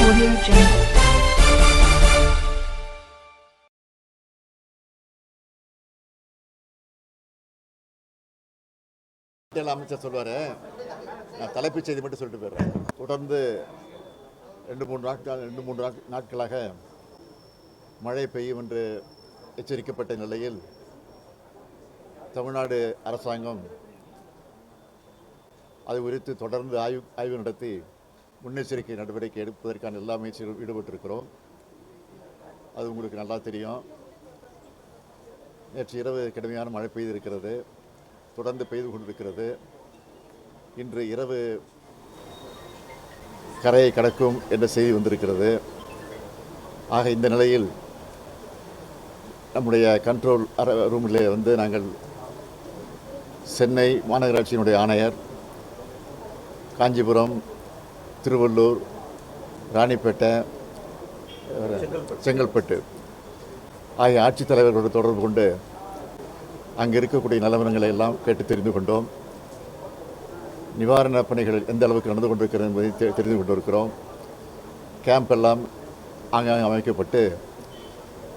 Audio Jungle. அமைச்சர் சொல்லுவார் நான் தலைப்புச் செய்தி மட்டும் சொல்லிட்டு போயிடுறேன் தொடர்ந்து ரெண்டு மூன்று நாட்கள் ரெண்டு மூன்று நாட்களாக மழை பெய்யும் என்று எச்சரிக்கப்பட்ட நிலையில் தமிழ்நாடு அரசாங்கம் அது குறித்து தொடர்ந்து ஆய்வு ஆய்வு நடத்தி முன்னெச்சரிக்கை நடவடிக்கை எடுப்பதற்கான எல்லா முயற்சிகளும் ஈடுபட்டிருக்கிறோம். அது உங்களுக்கு நல்லா தெரியும். நேற்று இரவு கடுமையான மழை பெய்திருக்கிறது. தொடர்ந்து பெய்து கொண்டிருக்கிறது. இன்று இரவு கரையை கடக்கும் என்ற செய்தி வந்திருக்கிறது. ஆக இந்த நிலையில் நம்முடைய கண்ட்ரோல் அற ரூமில் வந்து நாங்கள் சென்னை மாநகராட்சியினுடைய ஆணையர் காஞ்சிபுரம் திருவள்ளூர் ராணிப்பேட்டை செங்கல்பட்டு. ஆகிய ஆட்சித்தலைவர்களோடு தொடர்பு கொண்டு அங்கே இருக்கக்கூடிய நிலவரங்களை எல்லாம் கேட்டு தெரிந்து கொண்டோம். நிவாரணப் பணிகள் எந்த அளவுக்கு நடந்து கொண்டிருக்கிறது என்பதை தெரிந்து கொண்டிருக்கிறோம். கேம்ப் எல்லாம் ஆங்காங்கே அமைக்கப்பட்டு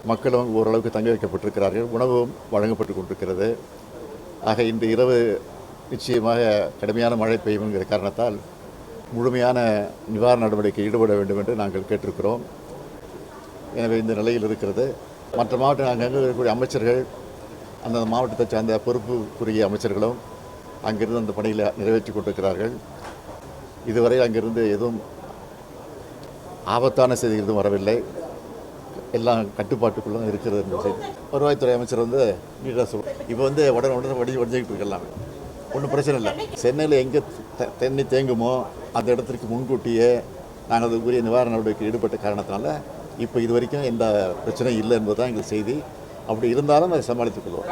மக்களும் ஓரளவுக்கு தங்க வைக்கப்பட்டிருக்கிறார்கள். உணவும் வழங்கப்பட்டு கொண்டிருக்கிறது. ஆக இன்று இரவு நிச்சயமாக கடுமையான மழை பெய்யும் காரணத்தால் முழுமையான நிவாரண நடவடிக்கை ஈடுபட வேண்டும் என்று நாங்கள் கேட்டிருக்கிறோம். எனவே இந்த நிலையில் இருக்கிறது. மற்ற மாவட்ட அங்கங்கே இருக்கக்கூடிய அமைச்சர்கள் அந்த மாவட்டத்தை சார்ந்த பொறுப்புக்குரிய அமைச்சர்களும் அங்கிருந்து அந்த பணியில் நிறைவேற்றி கொண்டிருக்கிறார்கள். இதுவரை அங்கிருந்து எதுவும் ஆபத்தான செய்திகள் எதுவும் வரவில்லை. எல்லாம் கட்டுப்பாட்டுக்குள்ளும் இருக்கிறது. என்ற செய்தி வருவாய்த்துறை அமைச்சர் வந்து நீட்டாக சொல்லுவோம் இப்போ வந்து உடனே உடனே வடி வடிஞ்சிக்கிட்டு இருக்கலாம். ஒன்றும் பிரச்சனை இல்லை. சென்னையில் எங்கே தண்ணி தேங்குமோ அந்த இடத்திற்கு முன்கூட்டியே நாங்கள் அது உரிய நிவாரண நடவடிக்கை ஈடுபட்ட காரணத்தினால இப்போ இது வரைக்கும் எந்த பிரச்சனையும் இல்லை என்பது தான் எங்கள் செய்தி. அப்படி இருந்தாலும் அதை சமாளித்துக் கொள்வோம்.